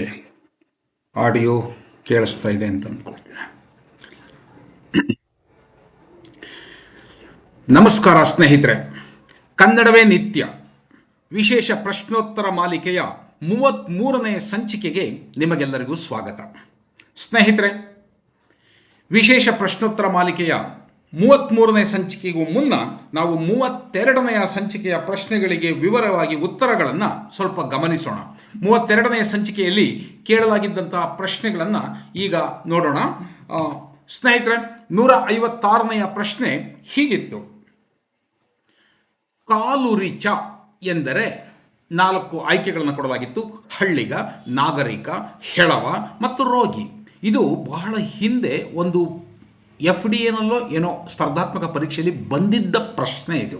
Okay audio ಕೇಳಿಸ್ತಾ ಇದೆ ಅಂತ ಅಂದ್ಕೊಳ್ತೀನಿ. ನಮಸ್ಕಾರ ಸ್ನೇಹಿತರೆ. ಕನ್ನಡವೇ ನಿತ್ಯ. ವಿಶೇಷ ಪ್ರಶ್ನೋತ್ತರ ಮಾಲಿಕೆಯ ಮೂವತ್ತ್ಮೂರನೇ ಸಂಚಿಕೆಗೆ ನಿಮಗೆಲ್ಲರಿಗೂ ಸ್ವಾಗತ. ಸ್ನೇಹಿತರೆ, ವಿಶೇಷ ಪ್ರಶ್ನೋತ್ತರ ಮಾಲಿಕೆಯ ಮೂವತ್ತ್ಮೂರನೇ ಸಂಚಿಕೆಗೂ ಮುನ್ನ ನಾವು ಮೂವತ್ತೆರಡನೆಯ ಸಂಚಿಕೆಯ ಪ್ರಶ್ನೆಗಳಿಗೆ ವಿವರವಾಗಿ ಉತ್ತರಗಳನ್ನು ಸ್ವಲ್ಪ ಗಮನಿಸೋಣ. ಮೂವತ್ತೆರಡನೆಯ ಸಂಚಿಕೆಯಲ್ಲಿ ಕೇಳಲಾಗಿದ್ದಂತಹ ಪ್ರಶ್ನೆಗಳನ್ನು ಈಗ ನೋಡೋಣ. ಸ್ನೇಹಿತರೆ ನೂರ ಐವತ್ತಾರನೆಯ ಪ್ರಶ್ನೆ ಹೀಗಿತ್ತು. ಕಾಲುರಿಚ ಎಂದರೆ ನಾಲ್ಕು ಆಯ್ಕೆಗಳನ್ನು ಕೊಡಲಾಗಿತ್ತು. ಹಳ್ಳಿಗ, ನಾಗರಿಕ, ಹೆಳವ ಮತ್ತು ರೋಗಿ. ಇದು ಬಹಳ ಹಿಂದೆ ಒಂದು ಎಫ್ ಡಿ ಏನಲ್ಲೋ ಏನೋ ಸ್ಪರ್ಧಾತ್ಮಕ ಪರೀಕ್ಷೆಯಲ್ಲಿ ಬಂದಿದ್ದ ಪ್ರಶ್ನೆ ಇದು.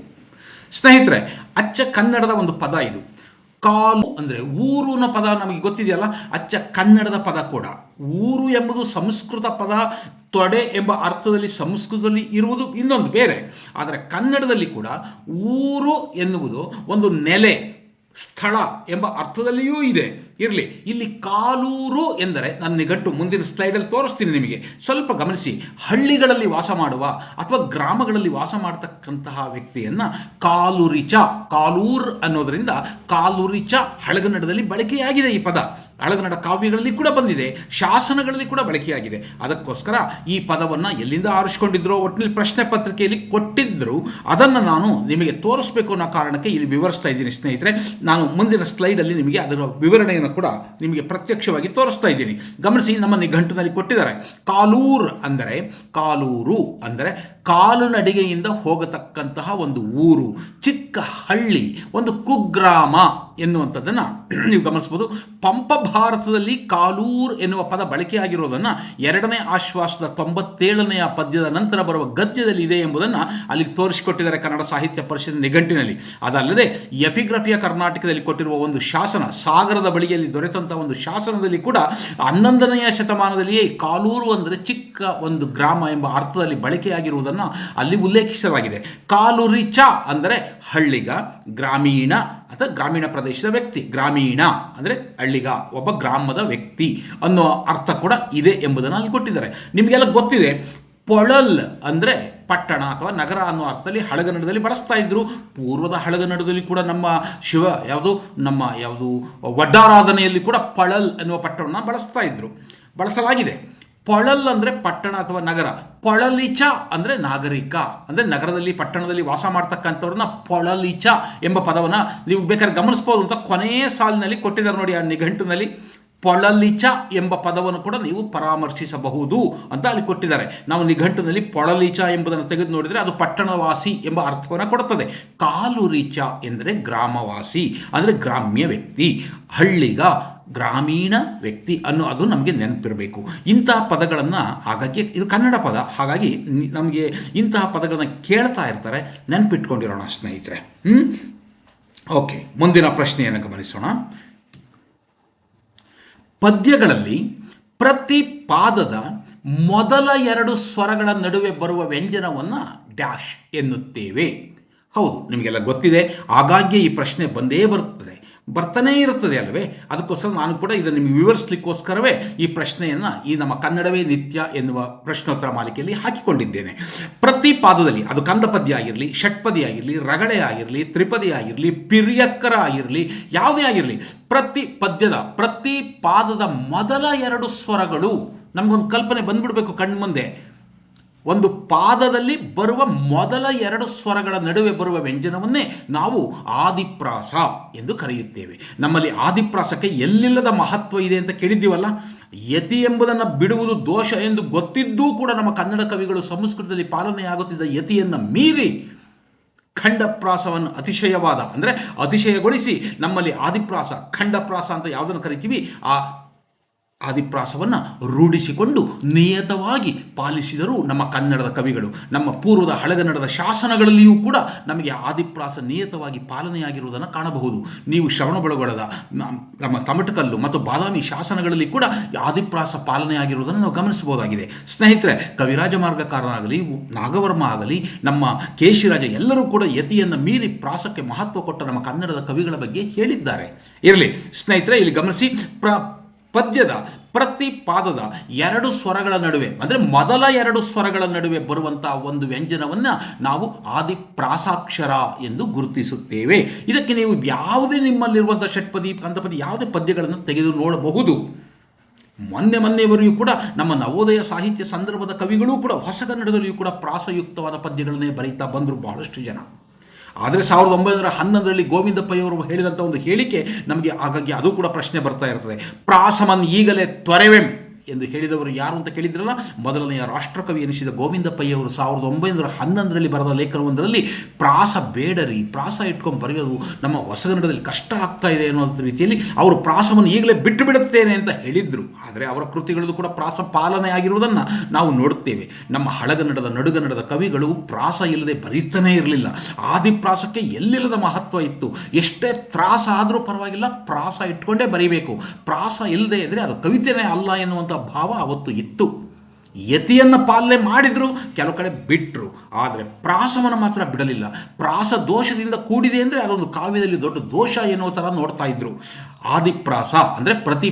ಸ್ನೇಹಿತರೆ, ಅಚ್ಚ ಕನ್ನಡದ ಒಂದು ಪದ ಇದು. ಕಾಲು ಅಂದರೆ ಊರುನ ಪದ ನಮಗೆ ಗೊತ್ತಿದೆಯಲ್ಲ? ಅಚ್ಚ ಕನ್ನಡದ ಪದ ಕೂಡ. ಊರು ಎಂಬುದು ಸಂಸ್ಕೃತ ಪದ, ತೊಡೆ ಎಂಬ ಅರ್ಥದಲ್ಲಿ ಸಂಸ್ಕೃತದಲ್ಲಿ ಇರುವುದು ಇನ್ನೊಂದು ಬೇರೆ. ಆದರೆ ಕನ್ನಡದಲ್ಲಿ ಕೂಡ ಊರು ಎನ್ನುವುದು ಒಂದು ನೆಲೆ, ಸ್ಥಳ ಎಂಬ ಅರ್ಥದಲ್ಲಿಯೂ ಇದೆ. ಇರಲಿ. ಇಲ್ಲಿ ಕಾಲೂರು ಎಂದರೆ ನನ್ನ ನಿಘಂಟು ಮುಂದಿನ ಸ್ಲೈಡಲ್ಲಿ ತೋರಿಸ್ತೀನಿ ನಿಮಗೆ. ಸ್ವಲ್ಪ ಗಮನಿಸಿ. ಹಳ್ಳಿಗಳಲ್ಲಿ ವಾಸ ಮಾಡುವ ಅಥವಾ ಗ್ರಾಮಗಳಲ್ಲಿ ವಾಸ ಮಾಡತಕ್ಕಂತಹ ವ್ಯಕ್ತಿಯನ್ನು ಕಾಲುರಿಚ, ಕಾಲೂರ್ ಅನ್ನೋದರಿಂದ ಕಾಲುರಿಚ ಹಳಗನ್ನಡದಲ್ಲಿ ಬಳಕೆಯಾಗಿದೆ ಈ ಪದ. ಹಳಗನ್ನಡ ಕಾವ್ಯಗಳಲ್ಲಿ ಕೂಡ ಬಂದಿದೆ. ಶಾಸನಗಳಲ್ಲಿ ಕೂಡ ಬಳಕೆಯಾಗಿದೆ. ಅದಕ್ಕೋಸ್ಕರ ಈ ಪದವನ್ನು ಎಲ್ಲಿಂದ ಆರಿಸ್ಕೊಂಡಿದ್ರೋ ಒಟ್ಟಿನಲ್ಲಿ ಪ್ರಶ್ನೆ ಪತ್ರಿಕೆಯಲ್ಲಿ ಕೊಟ್ಟಿದ್ದರು ಅದನ್ನು ನಾನು ನಿಮಗೆ ತೋರಿಸ್ಬೇಕು ಅನ್ನೋ ಕಾರಣಕ್ಕೆ ಇಲ್ಲಿ ವಿವರಿಸ್ತಾ ಇದ್ದೀನಿ ಸ್ನೇಹಿತರೆ. ನಾನು ಮುಂದಿನ ಸ್ಲೈಡಲ್ಲಿ ನಿಮಗೆ ಅದರ ವಿವರಣೆಯನ್ನು ಕೂಡ ನಿಮಗೆ ಪ್ರತ್ಯಕ್ಷವಾಗಿ ತೋರಿಸ್ತಾ ಇದ್ದೀನಿ. ಗಮನಿಸಿ ನಮ್ಮ ನಿಘಂಟಿನಲ್ಲಿ ಕೊಟ್ಟಿದ್ದಾರೆ. ಕಾಲೂರ್ ಅಂದರೆ ಕಾಲೂರು ಅಂದರೆ ಕಾಲುನಡಿಗೆಯಿಂದ ಹೋಗತಕ್ಕಂತಹ ಒಂದು ಊರು, ಚಿಕ್ಕ ಹಳ್ಳಿ, ಒಂದು ಕುಗ್ರಾಮ ಎನ್ನುವಂಥದ್ದನ್ನು ನೀವು ಗಮನಿಸ್ಬೋದು ಪಂಪ ಭಾರತದಲ್ಲಿ ಕಾಲೂರ್ ಎನ್ನುವ ಪದ ಬಳಕೆಯಾಗಿರುವುದನ್ನು ಎರಡನೇ ಆಶ್ವಾಸದ ತೊಂಬತ್ತೇಳನೆಯ ಪದ್ಯದ ನಂತರ ಬರುವ ಗದ್ಯದಲ್ಲಿ ಇದೆ ಎಂಬುದನ್ನು ಅಲ್ಲಿ ತೋರಿಸಿಕೊಟ್ಟಿದ್ದಾರೆ ಕನ್ನಡ ಸಾಹಿತ್ಯ ಪರಿಷತ್ ನಿಘಂಟಿನಲ್ಲಿ. ಅದಲ್ಲದೆ ಎಪಿಗ್ರಫಿಯ ಕರ್ನಾಟಕದಲ್ಲಿ ಕೊಟ್ಟಿರುವ ಒಂದು ಶಾಸನ, ಸಾಗರದ ಬಳಿಯಲ್ಲಿ ದೊರೆತಂತಹ ಒಂದು ಶಾಸನದಲ್ಲಿ ಕೂಡ ಹನ್ನೊಂದನೆಯ ಶತಮಾನದಲ್ಲಿಯೇ ಕಾಲೂರು ಅಂದರೆ ಚಿಕ್ಕ ಒಂದು ಗ್ರಾಮ ಎಂಬ ಅರ್ಥದಲ್ಲಿ ಬಳಕೆಯಾಗಿರುವುದನ್ನು ಅಲ್ಲಿ ಉಲ್ಲೇಖಿಸಲಾಗಿದೆ. ಕಾಲುರಿಚ ಅಂದರೆ ಹಳ್ಳಿಗ, ಗ್ರಾಮೀಣ ಅಥವಾ ಗ್ರಾಮೀಣ ಪ್ರದೇಶದ ವ್ಯಕ್ತಿ. ಗ್ರಾಮೀಣ ಅಂದರೆ ಹಳ್ಳಿಗ, ಒಬ್ಬ ಗ್ರಾಮದ ವ್ಯಕ್ತಿ ಅನ್ನೋ ಅರ್ಥ ಕೂಡ ಇದೆ ಎಂಬುದನ್ನು ಅಲ್ಲಿ ಕೊಟ್ಟಿದ್ದಾರೆ. ನಿಮಗೆಲ್ಲ ಗೊತ್ತಿದೆ, ಪೊಳಲ್ ಅಂದರೆ ಪಟ್ಟಣ ಅಥವಾ ನಗರ ಅನ್ನೋ ಅರ್ಥದಲ್ಲಿ ಹಳಗನ್ನಡದಲ್ಲಿ ಬಳಸ್ತಾ ಇದ್ರು. ಪೂರ್ವದ ಹಳಗನ್ನಡದಲ್ಲಿ ಕೂಡ ನಮ್ಮ ಶಿವ ಯಾವುದು, ನಮ್ಮ ಯಾವುದು ವಡ್ಡಾರಾಧನೆಯಲ್ಲಿ ಕೂಡ ಪಳಲ್ ಎನ್ನುವ ಪಟ್ಟಣವನ್ನು ಬಳಸ್ತಾ ಇದ್ರು. ಬಳಸಲಾಗಿದೆ. ಪೊಳಲ್ ಅಂದರೆ ಪಟ್ಟಣ ಅಥವಾ ನಗರ? ಪೊಳಲಿಚ ಅಂದರೆ ನಾಗರಿಕ. ಅಂದರೆ ನಗರದಲ್ಲಿ, ಪಟ್ಟಣದಲ್ಲಿ ವಾಸ ಮಾಡ್ತಕ್ಕಂಥವ್ರನ್ನ ಪೊಳಲಿಚ ಎಂಬ ಪದವನ್ನು ನೀವು ಬೇಕಾದ್ರೆ ಗಮನಿಸ್ಬೋದು ಅಂತ ಕೊನೆಯ ಸಾಲಿನಲ್ಲಿ ಕೊಟ್ಟಿದ್ದಾರೆ ನೋಡಿ ಆ ನಿಘಂಟಿನಲ್ಲಿ. ಪೊಳಲಿಚ ಎಂಬ ಪದವನ್ನು ಕೂಡ ನೀವು ಪರಾಮರ್ಶಿಸಬಹುದು ಅಂತ ಅಲ್ಲಿ ಕೊಟ್ಟಿದ್ದಾರೆ. ನಾವು ನಿಘಂಟಿನಲ್ಲಿ ಪೊಳಲಿಚ ಎಂಬುದನ್ನು ತೆಗೆದು ನೋಡಿದರೆ ಅದು ಪಟ್ಟಣವಾಸಿ ಎಂಬ ಅರ್ಥವನ್ನು ಕೊಡುತ್ತದೆ. ಕಾಲುರಿಚ ಎಂದರೆ ಗ್ರಾಮವಾಸಿ, ಅಂದರೆ ಗ್ರಾಮ್ಯ ವ್ಯಕ್ತಿ. ಹಳ್ಳಿಗ ಗ್ರಾಮೀಣ ವ್ಯಕ್ತಿ ಅನ್ನೋ ಅದು ನಮಗೆ ನೆನಪಿರಬೇಕು. ಇಂತಹ ಪದಗಳನ್ನು ಹಾಗಾಗಿ ಇದು ಕನ್ನಡ ಪದ. ಹಾಗಾಗಿ ನಮಗೆ ಇಂತಹ ಪದಗಳನ್ನು ಕೇಳ್ತಾ ಇರ್ತಾರೆ, ನೆನಪಿಟ್ಕೊಂಡಿರೋಣ ಸ್ನೇಹಿತರೆ. ಹ್ಞೂ ಓಕೆ, ಮುಂದಿನ ಪ್ರಶ್ನೆಯನ್ನು ಗಮನಿಸೋಣ. ಪದ್ಯಗಳಲ್ಲಿ ಪ್ರತಿ ಪಾದದ ಮೊದಲ ಎರಡು ಸ್ವರಗಳ ನಡುವೆ ಬರುವ ವ್ಯಂಜನವನ್ನು ಡ್ಯಾಶ್ ಎನ್ನುತ್ತೇವೆ. ಹೌದು, ನಿಮಗೆಲ್ಲ ಗೊತ್ತಿದೆ. ಆಗಾಗ್ಗೆ ಈ ಪ್ರಶ್ನೆ ಬಂದೇ ಬರುತ್ತದೆ ಬರ್ತಾನೇ ಇರುತ್ತದೆ ಅಲ್ವೇ ಅದಕ್ಕೋಸ್ಕರ ನಾನು ಕೂಡ ಇದನ್ನು ನಿಮಗೆ ವಿವರಿಸಲಿಕ್ಕೋಸ್ಕರವೇ ಈ ಪ್ರಶ್ನೆಯನ್ನು ಈ ನಮ್ಮ ಕನ್ನಡವೇ ನಿತ್ಯ ಎನ್ನುವ ಪ್ರಶ್ನೋತ್ತರ ಮಾಲಿಕೆಯಲ್ಲಿ ಹಾಕಿಕೊಂಡಿದ್ದೇನೆ. ಪ್ರತಿ ಪಾದದಲ್ಲಿ ಅದು ಕಂದಪದ್ಯ ಆಗಿರಲಿ, ಷಟ್ಪದಿ ಆಗಿರಲಿ, ರಗಳೆ ಆಗಿರಲಿ, ತ್ರಿಪದಿ ಆಗಿರಲಿ, ಪಿರ್ಯಕ್ಕರ ಆಗಿರಲಿ, ಯಾವುದೇ ಆಗಿರಲಿ ಪ್ರತಿ ಪದ್ಯದ ಪ್ರತಿ ಪಾದದ ಮೊದಲ ಎರಡು ಸ್ವರಗಳು ನಮಗೊಂದು ಕಲ್ಪನೆ ಬಂದ್ಬಿಡ್ಬೇಕು ಕಣ್ಮುಂದೆ. ಒಂದು ಪಾದದಲ್ಲಿ ಬರುವ ಮೊದಲ ಎರಡು ಸ್ವರಗಳ ನಡುವೆ ಬರುವ ವ್ಯಂಜನವನ್ನೇ ನಾವು ಆದಿಪ್ರಾಸ ಎಂದು ಕರೆಯುತ್ತೇವೆ. ನಮ್ಮಲ್ಲಿ ಆದಿಪ್ರಾಸಕ್ಕೆ ಎಲ್ಲಿಲ್ಲದ ಮಹತ್ವ ಇದೆ ಅಂತ ಕೇಳಿದ್ದೀವಲ್ಲ? ಯತಿ ಎಂಬುದನ್ನು ಬಿಡುವುದು ದೋಷ ಎಂದು ಗೊತ್ತಿದ್ದೂ ಕೂಡ ನಮ್ಮ ಕನ್ನಡ ಕವಿಗಳು ಸಂಸ್ಕೃತದಲ್ಲಿ ಪಾಲನೆಯಾಗುತ್ತಿದ್ದ ಯತಿಯನ್ನು ಮೀರಿ ಖಂಡಪ್ರಾಸವನ್ನು ಅತಿಶಯವಾದ, ಅಂದರೆ ಅತಿಶಯಗೊಳಿಸಿ ನಮ್ಮಲ್ಲಿ ಆದಿಪ್ರಾಸ, ಖಂಡಪ್ರಾಸ ಅಂತ ಯಾವುದನ್ನು ಕರಿತೀವಿ? ಆ ಆದಿಪ್ರಾಸವನ್ನು ರೂಢಿಸಿಕೊಂಡು ನಿಯತವಾಗಿ ಪಾಲಿಸಿದರು ನಮ್ಮ ಕನ್ನಡದ ಕವಿಗಳು, ನಮ್ಮ ಪೂರ್ವದ ಹಳೆಗನ್ನಡದ ಶಾಸನಗಳಲ್ಲಿಯೂ ಕೂಡ ನಮಗೆ ಆದಿಪ್ರಾಸ ನಿಯತವಾಗಿ ಪಾಲನೆಯಾಗಿರುವುದನ್ನು ಕಾಣಬಹುದು. ನೀವು ಶ್ರವಣ ಬಳಗೊಳದ ನಮ್ಮ ತಮಟಕಲ್ಲು ಮತ್ತು ಬಾದಾಮಿ ಶಾಸನಗಳಲ್ಲಿ ಕೂಡ ಆದಿಪ್ರಾಸ ಪಾಲನೆಯಾಗಿರುವುದನ್ನು ನಾವು ಗಮನಿಸಬಹುದಾಗಿದೆ. ಸ್ನೇಹಿತರೆ, ಕವಿರಾಜ ಮಾರ್ಗಕಾರನಾಗಲಿ ನಾಗವರ್ಮ ಆಗಲಿ, ನಮ್ಮ ಕೇಶಿರಾಜ ಎಲ್ಲರೂ ಕೂಡ ಯತಿಯನ್ನು ಮೀರಿ ಪ್ರಾಸಕ್ಕೆ ಮಹತ್ವ ಕೊಟ್ಟ ನಮ್ಮ ಕನ್ನಡದ ಕವಿಗಳ ಬಗ್ಗೆ ಹೇಳಿದ್ದಾರೆ. ಇರಲಿ, ಸ್ನೇಹಿತರೆ, ಇಲ್ಲಿ ಗಮನಿಸಿ ಪ್ರ ಪದ್ಯದ ಪ್ರತಿ ಪಾದದ ಎರಡು ಸ್ವರಗಳ ನಡುವೆ, ಅಂದರೆ ಮೊದಲ ಎರಡು ಸ್ವರಗಳ ನಡುವೆ ಬರುವಂತಹ ಒಂದು ವ್ಯಂಜನವನ್ನು ನಾವು ಆದಿ ಪ್ರಾಸಾಕ್ಷರ ಎಂದು ಗುರುತಿಸುತ್ತೇವೆ. ಇದಕ್ಕೆ ನೀವು ಯಾವುದೇ ನಿಮ್ಮಲ್ಲಿರುವಂಥ ಷಟ್ಪದಿ ಕಂದಪದಿ ಯಾವುದೇ ಪದ್ಯಗಳನ್ನು ತೆಗೆದು ನೋಡಬಹುದು. ಮೊನ್ನೆ ಮೊನ್ನೆವರೆಗೂ ಕೂಡ ನಮ್ಮ ನವೋದಯ ಸಾಹಿತ್ಯ ಸಂದರ್ಭದ ಕವಿಗಳೂ ಕೂಡ ಹೊಸಗನ್ನಡದಲ್ಲಿಯೂ ಕೂಡ ಪ್ರಾಸಯುಕ್ತವಾದ ಪದ್ಯಗಳನ್ನೇ ಬರೀತಾ ಬಂದರು ಬಹಳಷ್ಟು ಜನ. ಆದರೆ ಸಾವಿರದ ಒಂಬೈನೂರ ಹನ್ನೊಂದರಲ್ಲಿ ಗೋವಿಂದಪ್ಪಯ್ಯವರು ಹೇಳಿದಂಥ ಒಂದು ಹೇಳಿಕೆ ನಮಗೆ ಹಾಗಾಗಿ ಅದು ಕೂಡ ಪ್ರಶ್ನೆ ಬರ್ತಾ ಇರ್ತದೆ. ಪ್ರಾಸಮನ್ ಈಗಲೇ ತ್ವರೆವೆಂ. ಎಂದು ಹೇಳಿದವರು ಯಾರು ಅಂತ ಕೇಳಿದ್ರಲ್ಲ? ಮೊದಲನೆಯ ರಾಷ್ಟ್ರಕವಿ ಎನಿಸಿದ ಗೋವಿಂದಪ್ಪಯ್ಯವರು ಸಾವಿರದ ಒಂಬೈನೂರ ಹನ್ನೊಂದರಲ್ಲಿ ಬರೆದ ಲೇಖನವೊಂದರಲ್ಲಿ ಪ್ರಾಸ ಬೇಡರಿ, ಪ್ರಾಸ ಇಟ್ಕೊಂಡು ಬರೆಯೋದು ನಮ್ಮ ಹೊಸಗನ್ನಡದಲ್ಲಿ ಕಷ್ಟ ಆಗ್ತಾ ಇದೆ ಅನ್ನೋ ರೀತಿಯಲ್ಲಿ ಅವರು ಪ್ರಾಸವನ್ನು ಈಗಲೇ ಬಿಟ್ಟು ಬಿಡುತ್ತೇನೆ ಅಂತ ಹೇಳಿದ್ರು. ಆದರೆ ಅವರ ಕೃತಿಗಳಲ್ಲೂ ಕೂಡ ಪ್ರಾಸ ಪಾಲನೆ ಆಗಿರುವುದನ್ನು ನಾವು ನೋಡುತ್ತೇವೆ. ನಮ್ಮ ಹಳಗನ್ನಡದ, ನಡುಗನ್ನಡದ ಕವಿಗಳು ಪ್ರಾಸ ಇಲ್ಲದೆ ಬರೀತಾನೇ ಇರಲಿಲ್ಲ. ಆದಿಪ್ರಾಸಕ್ಕೆ ಎಲ್ಲಿಲ್ಲದ ಮಹತ್ವ ಇತ್ತು? ಎಷ್ಟೇ ತ್ರಾಸ ಆದರೂ ಪರವಾಗಿಲ್ಲ, ಪ್ರಾಸ ಇಟ್ಕೊಂಡೇ ಬರೀಬೇಕು. ಪ್ರಾಸ ಇಲ್ಲದೆ ಇದ್ರೆ ಅದು ಕವಿತೆನೇ ಅಲ್ಲ ಎನ್ನುವಂಥ ಭಾವ ಅವತ್ತು ಇತ್ತು. ಯತಿಯನ್ನು ಪಾಲನೆ ಮಾಡಿದ್ರು, ಕೆಲವು ಕಡೆ ಬಿಟ್ಟರು ಆದರೆ ಪ್ರಾಸವನ್ನು ಮಾತ್ರ ಬಿಡಲಿಲ್ಲ. ಪ್ರಾಸ ದೋಷದಿಂದ ಕೂಡಿದೆ ಅಂದರೆ ಅದೊಂದು ಕಾವ್ಯದಲ್ಲಿ ದೊಡ್ಡ ದೋಷ ಎನ್ನುವ ಥರ ನೋಡ್ತಾ ಇದ್ರು. ಆದಿಪ್ರಾಸ ಅಂದರೆ ಪ್ರತಿ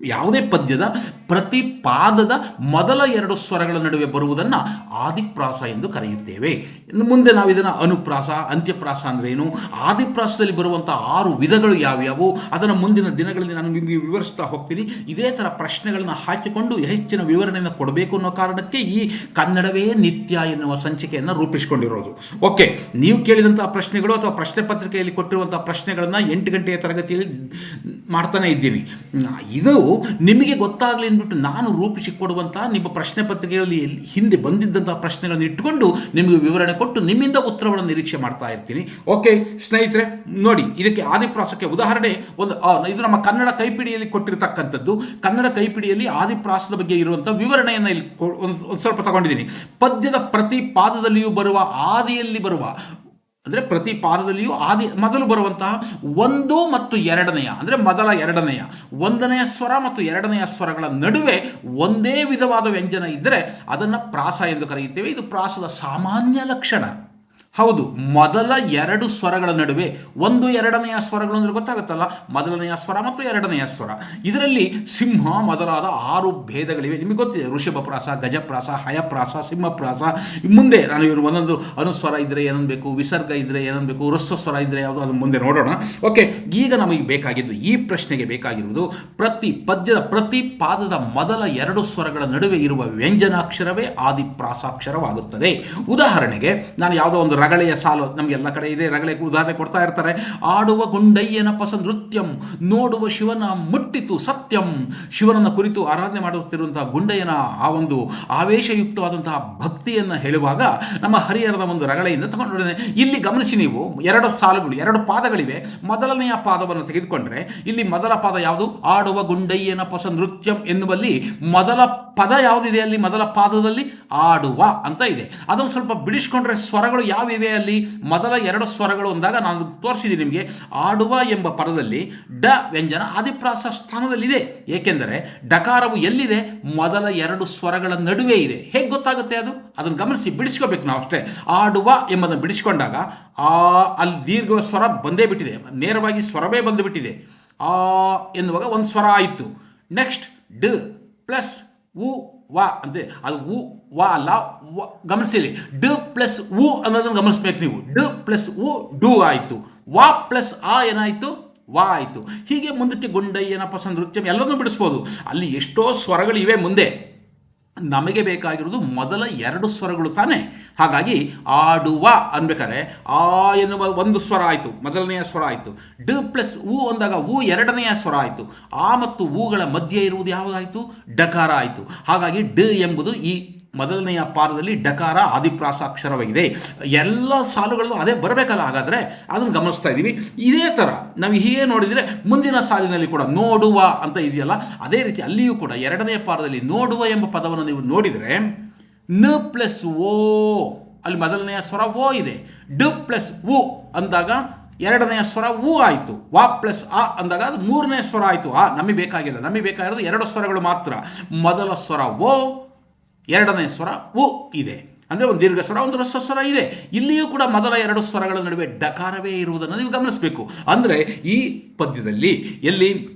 ಯಾವುದೇ ಪದ್ಯದ ಪ್ರತಿ ಪಾದದ ಮೊದಲ ಎರಡು ಸ್ವರಗಳ ನಡುವೆ ಬರುವುದನ್ನು ಆದಿಪ್ರಾಸ ಎಂದು ಕರೆಯುತ್ತೇವೆ. ಇನ್ನು ಮುಂದೆ ನಾವು ಇದನ್ನು ಅನುಪ್ರಾಸ, ಅಂತ್ಯಪ್ರಾಸ ಅಂದ್ರೆ ಏನು? ಆದಿಪ್ರಾಸದಲ್ಲಿ ಬರುವಂಥ ಆರು ವಿಧಗಳು ಯಾವ್ಯಾವು? ಅದನ್ನು ಮುಂದಿನ ದಿನಗಳಲ್ಲಿ ನಾನು ನಿಮಗೆ ವಿವರಿಸ್ತಾ ಹೋಗ್ತೀನಿ. ಇದೇ ಥರ ಪ್ರಶ್ನೆಗಳನ್ನು ಹಾಕಿಕೊಂಡು ಹೆಚ್ಚಿನ ವಿವರಣೆಯನ್ನು ಕೊಡಬೇಕು ಅನ್ನೋ ಕಾರಣಕ್ಕೆ ಈ ಕನ್ನಡವೇ ನಿತ್ಯ ಎನ್ನುವ ಸಂಚಿಕೆಯನ್ನು ರೂಪಿಸಿಕೊಂಡಿರೋದು. ಓಕೆ, ನೀವು ಕೇಳಿದಂತಹ ಪ್ರಶ್ನೆಗಳು ಅಥವಾ ಪ್ರಶ್ನೆ ಪತ್ರಿಕೆಯಲ್ಲಿ ಕೊಟ್ಟಿರುವಂಥ ಪ್ರಶ್ನೆಗಳನ್ನು ಎಂಟು ಗಂಟೆಯ ತರಗತಿಯಲ್ಲಿ ಮಾಡ್ತಾನೆ ಇದ್ದೀನಿ. ಇದು ನಿಮಗೆ ಗೊತ್ತಾಗಲಿ ಅಂದ್ಬಿಟ್ಟು ನಾನು ರೂಪಿಸಿ ಕೊಡುವಂತಹ ನಿಮ್ಮ ಪ್ರಶ್ನೆ ಪತ್ರಿಕೆಯಲ್ಲಿ ಹಿಂದೆ ಬಂದಿದ್ದಂತಹ ಪ್ರಶ್ನೆಗಳನ್ನು ಇಟ್ಟುಕೊಂಡು ನಿಮಗೆ ವಿವರಣೆ ಕೊಟ್ಟು ನಿಮ್ಮಿಂದ ಉತ್ತರವನ್ನು ನಿರೀಕ್ಷೆ ಮಾಡ್ತಾ ಇರ್ತೀನಿ. ಓಕೆ, ಸ್ನೇಹಿತರೆ, ನೋಡಿ, ಇದಕ್ಕೆ ಆದಿಪ್ರಾಸಕ್ಕೆ ಉದಾಹರಣೆ ಒಂದು ಇದು ನಮ್ಮ ಕನ್ನಡ ಕೈಪಿಡಿಯಲ್ಲಿ ಕೊಟ್ಟಿರತಕ್ಕಂಥದ್ದು. ಕನ್ನಡ ಕೈಪಿಡಿಯಲ್ಲಿ ಆದಿಪ್ರಾಸದ ಬಗ್ಗೆ ಇರುವಂತಹ ವಿವರಣೆಯನ್ನು ಇಲ್ಲಿ ಒಂದು ಸ್ವಲ್ಪ ತಗೊಂಡಿದ್ದೀನಿ. ಪದ್ಯದ ಪ್ರತಿ ಪಾದದಲ್ಲಿಯೂ ಬರುವ ಆದಿಯಲ್ಲಿ ಬರುವ ಅಂದರೆ ಪ್ರತಿ ಪಾದದಲ್ಲಿಯೂ ಆದಿ, ಮೊದಲು ಬರುವಂತಹ ಒಂದು ಮತ್ತು ಎರಡನೆಯ, ಅಂದರೆ ಮೊದಲ ಎರಡನೆಯ, ಒಂದನೆಯ ಸ್ವರ ಮತ್ತು ಎರಡನೆಯ ಸ್ವರಗಳ ನಡುವೆ ಒಂದೇ ವಿಧವಾದ ವ್ಯಂಜನ ಇದ್ದರೆ ಅದನ್ನು ಪ್ರಾಸ ಎಂದು ಕರೆಯುತ್ತೇವೆ. ಇದು ಪ್ರಾಸದ ಸಾಮಾನ್ಯ ಲಕ್ಷಣ. ಹೌದು, ಮೊದಲ ಎರಡು ಸ್ವರಗಳ ನಡುವೆ ಒಂದು, ಎರಡನೆಯ ಸ್ವರಗಳು ಅಂದರೆ ಗೊತ್ತಾಗುತ್ತಲ್ಲ? ಮೊದಲನೆಯ ಸ್ವರ ಮತ್ತು ಎರಡನೆಯ ಸ್ವರ. ಇದರಲ್ಲಿ ಸಿಂಹ ಮೊದಲಾದ ಆರು ಭೇದಗಳಿವೆ. ನಿಮಗೆ ಗೊತ್ತಿದೆ, ಋಷಭಪ್ರಾಸ, ಗಜಪ್ರಾಸ, ಹಯಪ್ರಾಸ, ಸಿಂಹಪ್ರಾಸ. ಮುಂದೆ ನಾನು ಇವರು ಒಂದೊಂದು ಅನುಸ್ವರ ಇದ್ರೆ ಏನನ್ಬೇಕು, ವಿಸರ್ಗ ಇದ್ರೆ ಏನನ್ಬೇಕು, ರಸ್ವ ಸ್ವರ ಇದ್ರೆ ಯಾವುದು ಅದನ್ನು ಮುಂದೆ ನೋಡೋಣ. ಓಕೆ, ಈಗ ನಮಗೆ ಬೇಕಾಗಿದ್ದು ಈ ಪ್ರಶ್ನೆಗೆ ಬೇಕಾಗಿರುವುದು ಪ್ರತಿ ಪದ್ಯದ ಪ್ರತಿ ಪಾದದ ಮೊದಲ ಎರಡು ಸ್ವರಗಳ ನಡುವೆ ಇರುವ ವ್ಯಂಜನಾಕ್ಷರವೇ ಆದಿಪ್ರಾಸಾಕ್ಷರವಾಗುತ್ತದೆ. ಉದಾಹರಣೆಗೆ, ನಾನು ಯಾವುದೋ ಒಂದು ರಗಳೆಯ ಸಾಲು, ನಮಗೆಲ್ಲ ಕಡೆ ಇದೆ, ರಗಳೆ ಉದಾಹರಣೆ ಕೊಡ್ತಾ ಇರ್ತಾರೆ. ಆಡುವ ಗುಂಡಯ್ಯನ ಪಸ ನೃತ್ಯಂ ನೋಡುವ ಶಿವನ ಮುಟ್ಟಿತು ಸತ್ಯಂ. ಶಿವನನ್ನ ಕುರಿತು ಆರಾಧನೆ ಮಾಡುತ್ತಿರುವಂತಹ ಗುಂಡಯ್ಯನ ಆ ಒಂದು ಆವೇಶಯುಕ್ತವಾದಂತಹ ಭಕ್ತಿಯನ್ನು ಹೇಳುವಾಗ ನಮ್ಮ ಹರಿಹರದ ಒಂದು ರಗಳೆಯಿಂದ ತಗೊಂಡು ಇಲ್ಲಿ ಗಮನಿಸಿ ನೀವು, ಎರಡು ಸಾಲುಗಳು, ಎರಡು ಪಾದಗಳಿವೆ. ಮೊದಲನೆಯ ಪಾದವನ್ನು ತೆಗೆದುಕೊಂಡ್ರೆ, ಇಲ್ಲಿ ಮೊದಲ ಪಾದ ಯಾವುದು? ಆಡುವ ಗುಂಡಯ್ಯನ ಪಸ ನೃತ್ಯಂ ಎನ್ನುವಲ್ಲಿ ಮೊದಲ ಪದ ಯಾವುದಿದೆ ಅಲ್ಲಿ? ಮೊದಲ ಪಾದದಲ್ಲಿ ಆಡುವ ಅಂತ ಇದೆ. ಅದನ್ನು ಸ್ವಲ್ಪ ಬಿಡಿಸ್ಕೊಂಡ್ರೆ ಸ್ವರಗಳು ಯಾವಿವೆ ಅಲ್ಲಿ? ಮೊದಲ ಎರಡು ಸ್ವರಗಳು ಅಂದಾಗ ನಾನು ತೋರಿಸಿದ್ದೀನಿ ನಿಮಗೆ. ಆಡುವ ಎಂಬ ಪದದಲ್ಲಿ ಡ ವ್ಯಂಜನ ಆದಿಪ್ರಾಸ ಸ್ಥಾನದಲ್ಲಿದೆ. ಏಕೆಂದರೆ ಡಕಾರವು ಎಲ್ಲಿದೆ? ಮೊದಲ ಎರಡು ಸ್ವರಗಳ ನಡುವೆ ಇದೆ. ಹೇಗೆ ಗೊತ್ತಾಗುತ್ತೆ ಅದು? ಅದನ್ನು ಗಮನಿಸಿ, ಬಿಡಿಸ್ಕೋಬೇಕು ನಾವು ಅಷ್ಟೇ. ಆಡುವ ಎಂಬುದನ್ನು ಬಿಡಿಸ್ಕೊಂಡಾಗ, ಆ, ಅಲ್ಲಿ ದೀರ್ಘ ಸ್ವರ ಬಂದೇ ಬಿಟ್ಟಿದೆ. ನೇರವಾಗಿ ಸ್ವರವೇ ಬಂದು ಬಿಟ್ಟಿದೆ. ಆ ಎನ್ನುವಾಗ ಒಂದು ಸ್ವರ ಆಯಿತು. ನೆಕ್ಸ್ಟ್ ಡ ಪ್ಲಸ್ ಉ ವಾ ಅಂತೆ ಅದು ಉ ವಾ ಅಲ್ಲ ಗಮನಿಸಿರಿ. ಡ ಪ್ಲಸ್ ಉ ಅನ್ನೋದನ್ನು ಗಮನಿಸ್ಬೇಕು ನೀವು. ಡ ಪ್ಲಸ್ ಉ ಡು ಆಯಿತು. ವಾ ಪ್ಲಸ್ ಆ ಏನಾಯಿತು? ವಾ ಆಯಿತು. ಹೀಗೆ ಮುಂದಕ್ಕೆ ಗುಂಡಯ್ಯನ ಪಸ ನೃತ್ಯ ಎಲ್ಲದನ್ನೂ ಬಿಡಿಸ್ಬೋದು. ಅಲ್ಲಿ ಎಷ್ಟೋ ಸ್ವರಗಳಿವೆ ಮುಂದೆ. ನಮಗೆ ಬೇಕಾಗಿರೋದು ಮೊದಲ ಎರಡು ಸ್ವರಗಳು ತಾನೇ? ಹಾಗಾಗಿ ಆಡುವ ಅನ್ಬೇಕಾದ್ರೆ ಆ ಎನ್ನುವ ಒಂದು ಸ್ವರ ಆಯಿತು, ಮೊದಲನೆಯ ಸ್ವರ ಆಯಿತು. ಡ್ ಪ್ಲಸ್ ಊ ಅಂದಾಗ ಊ ಎರಡನೆಯ ಸ್ವರ ಆಯಿತು. ಆ ಮತ್ತು ಊಗಳ ಮಧ್ಯೆ ಇರುವುದು ಯಾವುದಾಯಿತು? ಡಕಾರ ಆಯಿತು. ಹಾಗಾಗಿ ಡ್ ಎಂಬುದು ಈ ಮೊದಲನೆಯ ಪಾದದಲ್ಲಿ ಡಕಾರ ಆದಿಪ್ರಾಸಾಕ್ಷರವಾಗಿದೆ. ಎಲ್ಲ ಸಾಲುಗಳಲ್ಲೂ ಅದೇ ಬರಬೇಕಲ್ಲ, ಹಾಗಾದರೆ ಅದನ್ನು ಗಮನಿಸ್ತಾ ಇದ್ದೀವಿ. ಇದೇ ಥರ ನಾವು ಹೀಗೆ ನೋಡಿದರೆ ಮುಂದಿನ ಸಾಲಿನಲ್ಲಿ ಕೂಡ ನೋಡುವ ಅಂತ ಇದೆಯಲ್ಲ, ಅದೇ ರೀತಿ ಅಲ್ಲಿಯೂ ಕೂಡ ಎರಡನೇ ಪಾದದಲ್ಲಿ ನೋಡುವ ಎಂಬ ಪದವನ್ನು ನೀವು ನೋಡಿದರೆ ನ ಪ್ಲಸ್ ಓ, ಅಲ್ಲಿ ಮೊದಲನೆಯ ಸ್ವರ ಓ ಇದೆ. ಡ್ ಪ್ಲಸ್ ಉ ಅಂದಾಗ ಎರಡನೆಯ ಸ್ವರ ಉ ಆಯಿತು. ವಾ ಪ್ಲಸ್ ಆ ಅಂದಾಗ ಅದು ಮೂರನೇ ಸ್ವರ ಆಯಿತು. ಆ, ನಮಗೆ ಬೇಕಾಗಿಲ್ಲ. ನಮಗೆ ಬೇಕಾಗಿರೋದು ಎರಡು ಸ್ವರಗಳು ಮಾತ್ರ. ಮೊದಲ ಸ್ವರ ಓ ಎರಡನೇ ಸ್ವರ ಉ ಇದೆ. ಅಂದರೆ ಒಂದು ದೀರ್ಘ ಸ್ವರ, ಒಂದು ರಸ ಸ್ವರ ಇದೆ. ಇಲ್ಲಿಯೂ ಕೂಡ ಮೊದಲ ಎರಡು ಸ್ವರಗಳ ನಡುವೆ ಡಕಾರವೇ ಇರುವುದನ್ನು ನೀವು ಗಮನಿಸಬೇಕು. ಅಂದರೆ ಈ ಪದ್ಯದಲ್ಲಿ ಎಲ್ಲಿ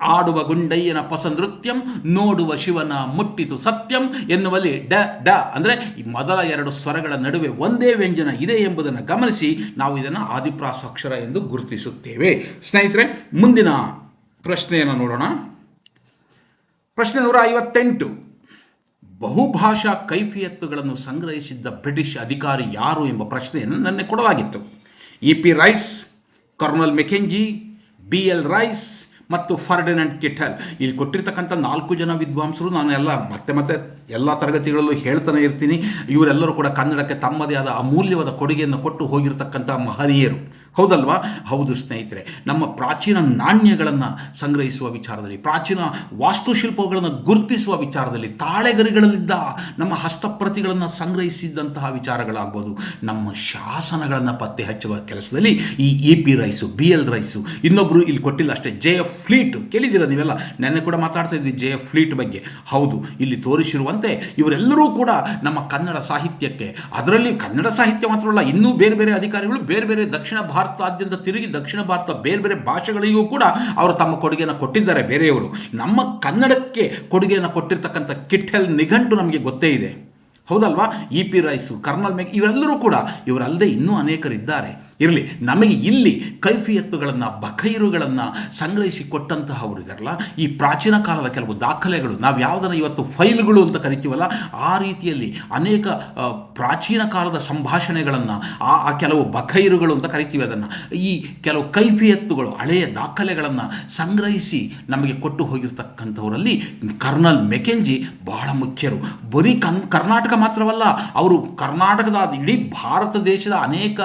ಆಡುವ ಗುಂಡಯ್ಯನ ಪಸ ನೃತ್ಯಂ ನೋಡುವ ಶಿವನ ಮುಟ್ಟಿತು ಸತ್ಯಂ ಎನ್ನುವಲ್ಲಿ ಡ ಡ. ಅಂದರೆ ಮೊದಲ ಎರಡು ಸ್ವರಗಳ ನಡುವೆ ಒಂದೇ ವ್ಯಂಜನ ಇದೆ ಎಂಬುದನ್ನು ಗಮನಿಸಿ ನಾವು ಇದನ್ನು ಆದಿಪ್ರಾಸ ಅಕ್ಷರ ಎಂದು ಗುರುತಿಸುತ್ತೇವೆ. ಸ್ನೇಹಿತರೆ, ಮುಂದಿನ ಪ್ರಶ್ನೆಯನ್ನು ನೋಡೋಣ. ಪ್ರಶ್ನೆ ನೂರ ಐವತ್ತೆಂಟು. ಬಹುಭಾಷಾ ಕೈಫಿಯತ್ತುಗಳನ್ನು ಸಂಗ್ರಹಿಸಿದ್ದ ಬ್ರಿಟಿಷ್ ಅಧಿಕಾರಿ ಯಾರು ಎಂಬ ಪ್ರಶ್ನೆಯನ್ನು ನನ್ನ ಕೊಡಲಾಗಿತ್ತು. E P Rice, colonel Mackenzie, B L Rice ಮತ್ತು ಫರ್ಡಿನೆಂಟ್ ಕಿಟಲ್. ಇಲ್ಲಿ ಕೊಟ್ಟಿರ್ತಕ್ಕಂಥ ನಾಲ್ಕು ಜನ ವಿದ್ವಾಂಸರು, ನಾನು ಎಲ್ಲ ಮತ್ತೆ ಮತ್ತೆ ಎಲ್ಲ ತರಗತಿಗಳಲ್ಲೂ ಹೇಳ್ತಾನೆ ಇರ್ತೀನಿ. ಇವರೆಲ್ಲರೂ ಕೂಡ ಕನ್ನಡಕ್ಕೆ ತಮ್ಮದೇ ಆದ ಅಮೂಲ್ಯವಾದ ಕೊಡುಗೆಯನ್ನು ಕೊಟ್ಟು ಹೋಗಿರ್ತಕ್ಕಂಥ ಮಹನೀಯರು. ಹೌದಲ್ವಾ? ಹೌದು ಸ್ನೇಹಿತರೆ, ನಮ್ಮ ಪ್ರಾಚೀನ ನಾಣ್ಯಗಳನ್ನು ಸಂಗ್ರಹಿಸುವ ವಿಚಾರದಲ್ಲಿ, ಪ್ರಾಚೀನ ವಾಸ್ತುಶಿಲ್ಪಗಳನ್ನು ಗುರುತಿಸುವ ವಿಚಾರದಲ್ಲಿ, ತಾಳೆಗರಿಗಳಲ್ಲಿದ್ದ ನಮ್ಮ ಹಸ್ತಪ್ರತಿಗಳನ್ನು ಸಂಗ್ರಹಿಸಿದಂತಹ ವಿಚಾರಗಳಾಗ್ಬೋದು. ನಮ್ಮ ಶಾಸನಗಳನ್ನು ಪತ್ತೆ ಹಚ್ಚುವ ಕೆಲಸದಲ್ಲಿ ಈ A P Rice, B L Rice ಇನ್ನೊಬ್ಬರು ಇಲ್ಲಿ ಕೊಟ್ಟಿಲ್ಲ ಅಷ್ಟೇ ಜೆ ಎಫ್ ಫ್ಲೀಟ್. ಕೇಳಿದ್ದೀರಾ ನೀವೆಲ್ಲ? ನೆನ್ನೆ ಕೂಡ ಮಾತಾಡ್ತಾ ಇದ್ವಿ ಜೆ ಎಫ್ ಫ್ಲೀಟ್ ಬಗ್ಗೆ. ಹೌದು, ಇಲ್ಲಿ ತೋರಿಸಿರುವಂತೆ ಇವರೆಲ್ಲರೂ ಕೂಡ ನಮ್ಮ ಕನ್ನಡ ಸಾಹಿತ್ಯಕ್ಕೆ, ಅದರಲ್ಲಿ ಕನ್ನಡ ಸಾಹಿತ್ಯ ಮಾತ್ರವಲ್ಲ, ಇನ್ನೂ ಬೇರೆ ಬೇರೆ ಅಧಿಕಾರಿಗಳು, ಬೇರೆ ಬೇರೆ ದಕ್ಷಿಣ ಭಾರತಾದ್ಯಂತ ತಿರುಗಿ ದಕ್ಷಿಣ ಭಾರತ ಬೇರೆ ಬೇರೆ ಭಾಷೆಗಳಿಗೂ ಕೂಡ ಅವರು ತಮ್ಮ ಕೊಡುಗೆಯನ್ನು ಕೊಟ್ಟಿದ್ದಾರೆ ಬೇರೆಯವರು. ನಮ್ಮ ಕನ್ನಡಕ್ಕೆ ಕೊಡುಗೆಯನ್ನು ಕೊಟ್ಟಿರ್ತಕ್ಕಂಥ ಕಿಟ್ಟೆಲ್ ನಿಘಂಟು ನಮಗೆ ಗೊತ್ತೇ ಇದೆ. ಹೌದಲ್ವಾ? E P Rice kernel make ಇವರೆಲ್ಲರೂ ಕೂಡ ಇವರಲ್ಲದೆ ಇನ್ನೂ ಅನೇಕರಿದ್ದಾರೆ. ಇರಲಿ, ನಮಗೆ ಇಲ್ಲಿ ಕೈಫಿಯತ್ತುಗಳನ್ನು, ಬಖೈರುಗಳನ್ನು ಸಂಗ್ರಹಿಸಿ ಕೊಟ್ಟಂತಹ ಇದಾರಲ್ಲ ಈ ಪ್ರಾಚೀನ ಕಾಲದ ಕೆಲವು ದಾಖಲೆಗಳು, ನಾವು ಯಾವುದನ್ನು ಇವತ್ತು ಫೈಲ್ಗಳು ಅಂತ ಕರಿತೀವಲ್ಲ, ಆ ರೀತಿಯಲ್ಲಿ ಅನೇಕ ಪ್ರಾಚೀನ ಕಾಲದ ಸಂಭಾಷಣೆಗಳನ್ನು, ಆ ಆ ಕೆಲವು ಬಖೈರುಗಳು ಅಂತ ಕರಿತೀವಿ ಅದನ್ನು. ಈ ಕೆಲವು ಕೈಫಿಯತ್ತುಗಳು, ಹಳೆಯ ದಾಖಲೆಗಳನ್ನು ಸಂಗ್ರಹಿಸಿ ನಮಗೆ ಕೊಟ್ಟು ಹೋಗಿರ್ತಕ್ಕಂಥವರಲ್ಲಿ ಕರ್ನಲ್ ಮೆಕೆಂಜಿ ಬಹಳ ಮುಖ್ಯರು. ಬರೀ ಕನ್, ಕರ್ನಾಟಕ ಮಾತ್ರವಲ್ಲ, ಅವರು ಕರ್ನಾಟಕದ ಇಡೀ ಭಾರತ ದೇಶದ ಅನೇಕ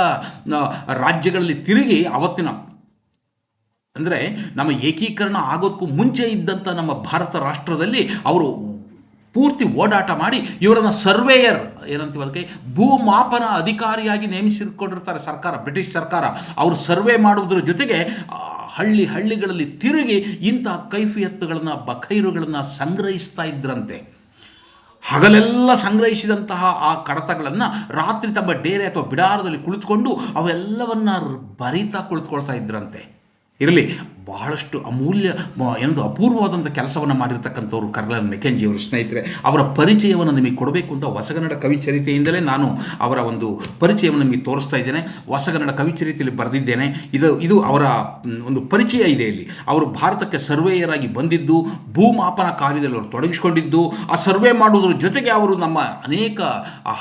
ರಾಜ್ಯಗಳಲ್ಲಿ ತಿರುಗಿ ಅವತ್ತಿನ, ಅಂದರೆ ನಮ್ಮ ಏಕೀಕರಣ ಆಗೋದಕ್ಕೂ ಮುಂಚೆ ಇದ್ದಂಥ ನಮ್ಮ ಭಾರತ ರಾಷ್ಟ್ರದಲ್ಲಿ ಅವರು ಪೂರ್ತಿ ಓಡಾಟ ಮಾಡಿ ಇವರನ್ನು ಸರ್ವೇಯರ್ ಏನಂತೀವಿ ಅದಕ್ಕೆ ಭೂಮಾಪನ ಅಧಿಕಾರಿಯಾಗಿ ನೇಮಿಸಿಕೊಂಡಿರ್ತಾರೆ ಸರ್ಕಾರ, ಬ್ರಿಟಿಷ್ ಸರ್ಕಾರ. ಅವರು ಸರ್ವೆ ಮಾಡುವುದರ ಜೊತೆಗೆ ಹಳ್ಳಿ ಹಳ್ಳಿಗಳಲ್ಲಿ ತಿರುಗಿ ಇಂತಹ ಕೈಫಿಯತ್ತುಗಳನ್ನು, ಬಖೈರುಗಳನ್ನು ಸಂಗ್ರಹಿಸ್ತಾ ಇದ್ರಂತೆ. ಹಗಲೆಲ್ಲ ಸಂಗ್ರಹಿಸಿದಂತಹ ಆ ಕಡತಗಳನ್ನು ರಾತ್ರಿ ತಮ್ಮ ಡೇರೆ ಅಥವಾ ಬಿಡಾರದಲ್ಲಿ ಕುಳಿತುಕೊಂಡು ಅವೆಲ್ಲವನ್ನ ಬರೀತಾ ಕುಳಿತುಕೊಳ್ತಾ ಇದ್ರಂತೆ. ಇರಲಿ ಬಹಳಷ್ಟು ಅಮೂಲ್ಯ ಏನದು ಅಪೂರ್ವವಾದಂಥ ಕೆಲಸವನ್ನು ಮಾಡಿರ್ತಕ್ಕಂಥವ್ರು ಕರ್ನಲ್ ಮೆಕೆಂಜಿಯವರು ಸ್ನೇಹಿತರೆ, ಅವರ ಪರಿಚಯವನ್ನು ನಿಮಗೆ ಕೊಡಬೇಕು ಅಂತ ಹೊಸಗನ್ನಡ ಕವಿಚರಿತೆಯಿಂದಲೇ ನಾನು ಅವರ ಒಂದು ಪರಿಚಯವನ್ನು ನಿಮಗೆ ತೋರಿಸ್ತಾ ಇದ್ದೇನೆ. ಹೊಸಗನ್ನಡ ಕವಿಚರಿತೆಯಲ್ಲಿ ಬರೆದಿದ್ದೇನೆ. ಇದು ಇದು ಅವರ ಒಂದು ಪರಿಚಯ ಇದೆ ಇಲ್ಲಿ. ಅವರು ಭಾರತಕ್ಕೆ ಸರ್ವೇಯರ್ ಆಗಿ ಬಂದಿದ್ದು, ಭೂಮಾಪನ ಕಾರ್ಯದಲ್ಲಿ ಅವರು ತೊಡಗಿಸಿಕೊಂಡಿದ್ದು, ಆ ಸರ್ವೆ ಮಾಡುವುದರ ಜೊತೆಗೆ ಅವರು ನಮ್ಮ ಅನೇಕ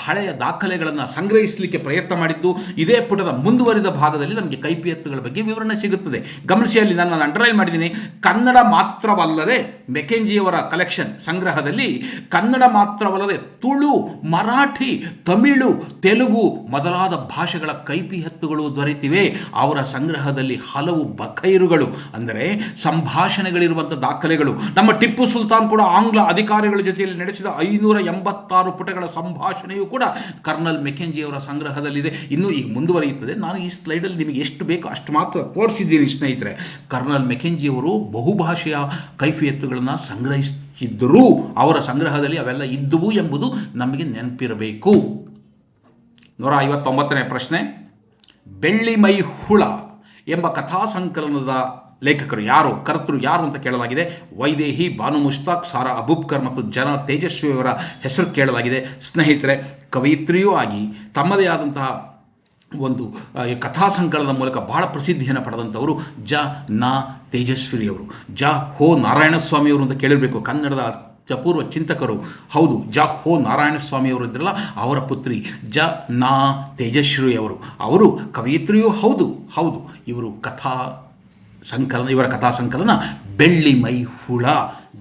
ಹಳೆಯ ದಾಖಲೆಗಳನ್ನು ಸಂಗ್ರಹಿಸಲಿಕ್ಕೆ ಪ್ರಯತ್ನ ಮಾಡಿದ್ದು, ಇದೇ ಪುಟದ ಮುಂದುವರಿದ ಭಾಗದಲ್ಲಿ ನಮಗೆ ಕೈಪಿಯತ್ತುಗಳ ಬಗ್ಗೆ ವಿವರಣೆ ಸಿಗುತ್ತದೆ. ಗಮನಿಸಿ ಅಲ್ಲಿ ನಾನು ಅಂಡರ್ಲೈನ್ ಮಾಡಿದ್ದೀನಿ. ಕನ್ನಡ ಮಾತ್ರವಲ್ಲದೆ ಮೆಕೆಂಜಿಯವರ ಕಲೆಕ್ಷನ್ ಸಂಗ್ರಹದಲ್ಲಿ ಕನ್ನಡ ಮಾತ್ರವಲ್ಲದೆ ತುಳು, ಮರಾಠಿ, ತಮಿಳು, ತೆಲುಗು ಮೊದಲಾದ ಭಾಷೆಗಳ ಕೈಪಿಹತ್ತುಗಳು ದೊರೆತಿವೆ. ಅವರ ಸಂಗ್ರಹದಲ್ಲಿ ಹಲವು ಬಖೈರುಗಳು, ಅಂದರೆ ಸಂಭಾಷಣೆಗಳಿರುವಂಥ ದಾಖಲೆಗಳು. ನಮ್ಮ ಟಿಪ್ಪು ಸುಲ್ತಾನ್ ಕೂಡ ಆಂಗ್ಲ ಅಧಿಕಾರಿಗಳ ಜೊತೆಯಲ್ಲಿ ನಡೆಸಿದ ಐನೂರ ಎಂಬತ್ತಾರು ಪುಟಗಳ ಸಂಭಾಷಣೆಯೂ ಕೂಡ ಕರ್ನಲ್ ಮೆಕೆಂಜಿಯವರ ಸಂಗ್ರಹದಲ್ಲಿದೆ. ಇನ್ನೂ ಈಗ ಮುಂದುವರಿಯುತ್ತದೆ. ನಾನು ಈ ಸ್ಲೈಡಲ್ಲಿ ನಿಮಗೆ ಎಷ್ಟು ಬೇಕೋ ಅಷ್ಟು ಮಾತ್ರ ತೋರಿಸಿದ್ದೀನಿ ಸ್ನೇಹಿತರೆ. ಕರ್ನಲ್ ಮೆಕೆಂಜಿಯವರು ಬಹುಭಾಷೆಯ ಕೈಫಿಯತ್ತುಗಳನ್ನು ಸಂಗ್ರಹಿಸುತ್ತಿದ್ದರೂ ಅವರ ಸಂಗ್ರಹದಲ್ಲಿ ಅವೆಲ್ಲ ಇದ್ದುವು ಎಂಬುದು ನಮಗೆ ನೆನಪಿರಬೇಕು. ನೂರ ಐವತ್ತೊಂಬತ್ತನೇ ಪ್ರಶ್ನೆ, ಬೆಳ್ಳಿ ಮೈ ಹುಳ ಎಂಬ ಕಥಾ ಸಂಕಲನದ ಲೇಖಕರು ಯಾರು ಕರ್ತರು ಯಾರು ಅಂತ ಕೇಳಲಾಗಿದೆ. ವೈದೇಹಿ ಬಾನು ಮುಷ್ತಾಕ್, ಸಾರಾ ಅಬೂಬ್ಕರ್ ಮತ್ತು ಜನ ತೇಜಸ್ವಿಯವರ ಹೆಸರು ಕೇಳಲಾಗಿದೆ. ಸ್ನೇಹಿತರೆ, ಕವಯಿತ್ರಿಯೂ ಆಗಿ ತಮ್ಮದೇ ಆದಂತಹ ಒಂದು ಕಥಾ ಸಂಕಲನದ ಮೂಲಕ ಬಹಳ ಪ್ರಸಿದ್ಧಿಯನ್ನು ಪಡೆದಂಥವರು ಜ, ನಾ ತೇಜಸ್ವಿರಿಯವರು ಜ, ಹೋ, ನಾರಾಯಣಸ್ವಾಮಿಯವರು ಅಂತ ಕೇಳಿರಬೇಕು. ಕನ್ನಡದ ಅತ್ಯಪೂರ್ವ ಚಿಂತಕರು. ಹೌದು, ಜ, ಹೋ, ನಾರಾಯಣಸ್ವಾಮಿಯವರು ಇದ್ರಲ್ಲ, ಅವರ ಪುತ್ರಿ. ಜ, ನಾ ತೇಜಶ್ರೀಯವರು ಅವರು ಕವಯಿತ್ರಿಯೂ ಹೌದು ಹೌದು. ಇವರು ಕಥಾ ಸಂಕಲನ, ಇವರ ಕಥಾ ಸಂಕಲನ ಬೆಳ್ಳಿ ಮೈ ಹುಳ.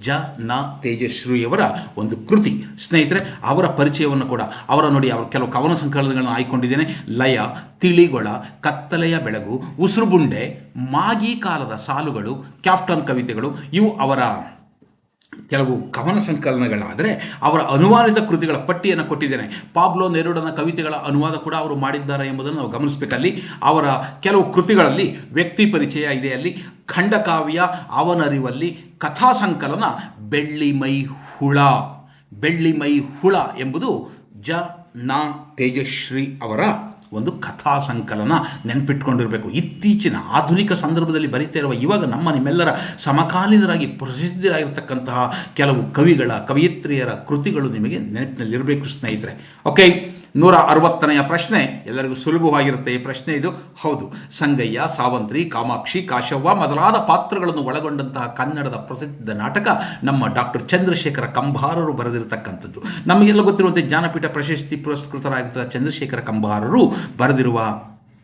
ಜ, ನ ತೇಜಶ್ರೀಯವರ ಒಂದು ಕೃತಿ. ಸ್ನೇಹಿತರೆ, ಅವರ ಪರಿಚಯವನ್ನು ಕೂಡ. ಅವರ ನೋಡಿ ಅವರ ಕೆಲವು ಕವನ ಸಂಕಲನಗಳನ್ನು ಆಯ್ಕೊಂಡಿದ್ದೇನೆ. ಲಯ, ತಿಳಿಗೊಳ, ಕತ್ತಲೆಯ ಬೆಳಗು ಉಸುರುಬುಂಡೆ ಮಾಗಿ ಕಾಲದ ಸಾಲುಗಳು, ಕ್ಯಾಪ್ಟನ್ ಕವಿತೆಗಳು, ಇವು ಅವರ ಕೆಲವು ಕವನ ಸಂಕಲನಗಳಾದರೆ ಅವರ ಅನುವಾದಿತ ಕೃತಿಗಳ ಪಟ್ಟಿಯನ್ನು ಕೊಟ್ಟಿದ್ದೇನೆ. ಪಾಬ್ಲೋ ನೆರೂಡನ ಕವಿತೆಗಳ ಅನುವಾದ ಕೂಡ ಅವರು ಮಾಡಿದ್ದಾರೆ ಎಂಬುದನ್ನು ನಾವು ಗಮನಿಸಬೇಕಲ್ಲಿ. ಅವರ ಕೆಲವು ಕೃತಿಗಳಲ್ಲಿ ವ್ಯಕ್ತಿ ಪರಿಚಯ ಇದೆ ಅಲ್ಲಿ. ಖಂಡಕಾವ್ಯ, ಅವನರಿವಲ್ಲಿ, ಕಥಾ ಸಂಕಲನ, ಬೆಳ್ಳಿ ಮೈ ಹುಳ, ಬೆಳ್ಳಿ ಮೈ ಹುಳ ಎಂಬುದು ಜ, ನಾ, ತೇಜಶ್ರೀ ಅವರ ಒಂದು ಕಥಾ ಸಂಕಲನ ನೆನಪಿಟ್ಕೊಂಡಿರಬೇಕು. ಇತ್ತೀಚಿನ ಆಧುನಿಕ ಸಂದರ್ಭದಲ್ಲಿ ಬರೀತಾ ಇರುವ ಇವಾಗ ನಮ್ಮ ನಿಮ್ಮೆಲ್ಲರ ಸಮಕಾಲೀನರಾಗಿ ಪ್ರಸಿದ್ಧರಾಗಿರ್ತಕ್ಕಂತಹ ಕೆಲವು ಕವಿಗಳ, ಕವಯಿತ್ರಿಯರ ಕೃತಿಗಳು ನಿಮಗೆ ನೆನಪಿನಲ್ಲಿರಬೇಕು ಸ್ನೇಹಿತರೆ. ಓಕೆ ನೂರ ಅರವತ್ತನೆಯ ಪ್ರಶ್ನೆ. ಎಲ್ಲರಿಗೂ ಸುಲಭವಾಗಿರುತ್ತೆ ಈ ಪ್ರಶ್ನೆ ಇದು. ಹೌದು, ಸಂಗಯ್ಯ, ಸಾವಂತ್ರಿ, ಕಾಮಾಕ್ಷಿ, ಕಾಶವ್ವ ಮೊದಲಾದ ಪಾತ್ರಗಳನ್ನು ಒಳಗೊಂಡಂತಹ ಕನ್ನಡದ ಪ್ರಸಿದ್ಧ ನಾಟಕ ನಮ್ಮ ಡಾಕ್ಟರ್ ಚಂದ್ರಶೇಖರ ಕಂಬಾರರು ಬರೆದಿರತಕ್ಕಂಥದ್ದು. ನಮಗೆಲ್ಲ ಗೊತ್ತಿರುವಂತೆ ಜ್ಞಾನಪೀಠ ಪ್ರಶಸ್ತಿ ಪುರಸ್ಕೃತರಾಗಿರುವ ಚಂದ್ರಶೇಖರ ಕಂಬಾರರು ಬರೆದಿರುವ